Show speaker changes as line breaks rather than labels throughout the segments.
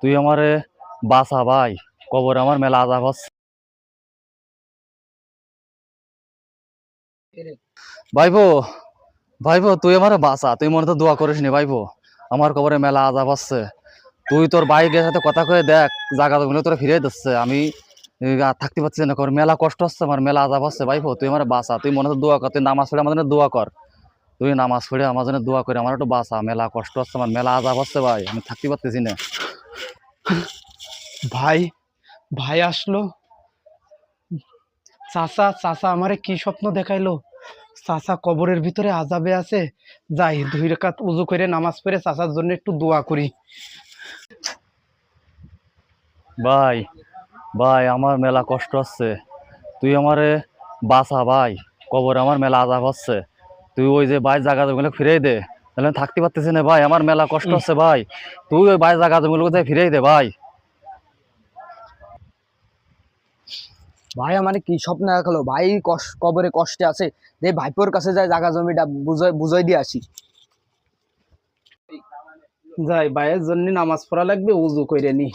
তুই আমারে বাসা ভাই। কবর আমার মেলা আজাব ভাইবো ভাইবো তুই আমার বাসা তুই মনে তো দোয়া করিস নি ভাইবো আমার কবরে মেলা আজাব হচ্ছে তুই তোর বাইকের সাথে কথা কয়ে দেখ, জায়গা জমিনে তোরা ফিরে দিচ্ছে। আমি থাকতে পারছি না কর। মেলা কষ্ট হচ্ছে, আমার মেলা আজাব হচ্ছে ভাইবো তুই আমার বাসা তুই মনে তো দোয়া কর। তুই নামাজ পড়ে জন্য দোয়া কর। তুই নামাজ পড়ে আমার জন্য দোয়া করে। আমার একটু বাসা মেলা কষ্ট হচ্ছে, আমার মেলা আজাব হচ্ছে ভাই। আমি থাকতে পারতেছি না।
ভাই ভাই আসলো। চাচা চাচা আমারে কি স্বপ্ন দেখাইলো? চাচা কবরের ভিতরে আজাবে আছে। যাই, দুই রেখাত উজু করে নামাজ পড়ে চাচার জন্য একটু দোয়া করি।
ভাই ভাই, আমার মেলা কষ্ট হচ্ছে। তুই আমারে বাসা ভাই। কবর আমার মেলা আজাব হচ্ছে। তুই ওই যে ভাই জায়গা ফিরে দে। তাহলে থাকতে পারতেছি না ভাই আমার মেলা কষ্ট হচ্ছে ভাই। তুই ওই ভাই জায়গা জমিগুলো ফিরে দে ভাই।
ভাই আমার কি স্বপ্ন দেখাল? ভাই কষ্ট কবরে কষ্টে আছে। দে ভাইপোর কাছে যায় জায়গা জমিটা বুঝাই বুঝাই দিয়ে আসি।
যাই ভাইয়ের জন্য নামাজ পড়া লাগবে উজু করে নি।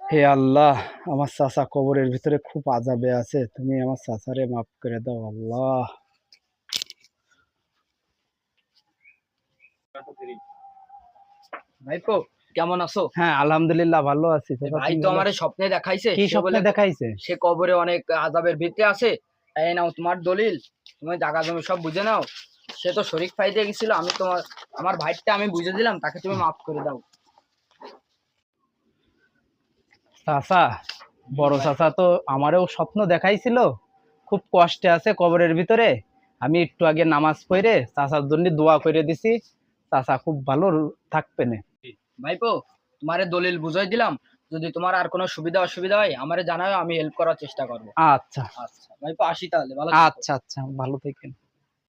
হে আল্লাহ আমার চাচা কবরের ভিতরে খুব আজাবে আছে। তুমি আমার চাচারে মাফ করে দাও আল্লাহ।
ভাইপো কেমন আছো?
হ্যাঁ আলহামদুলিল্লাহ ভালো আছি।
ভাই তো আমার স্বপ্নে দেখাইছে
কি স্বপ্নে দেখাইছে?
সে কবরে অনেক আজাবের ভিতরে আছে। এই নাও তোমার দলিল। তুমি জায়গা জমি সব বুঝে নাও। সে তো শরীর পাইতে গেছিল আমি তোমার আমার ভাইটা আমি বুঝে দিলাম তাকে তুমি মাফ করে দাও।
চাচা বড় চাচা তো আমারও স্বপ্ন দেখাইছিল। খুব কষ্টে আছে কবরের ভিতরে। আমি একটু আগে নামাজ পড়ে চাচার জন্য দোয়া করে দিছি। চাচা খুব ভালো থাকবে না
ভাইপো তোমারে দলিল বুঝাই দিলাম। যদি তোমার আর কোনো সুবিধা অসুবিধা হয় আমারে জানাও আমি হেল্প করার চেষ্টা করব।
আচ্ছা।
আচ্ছা ভাইপো আসি তাহলে। ভালো
আচ্ছা আচ্ছা ভালো থাকেন।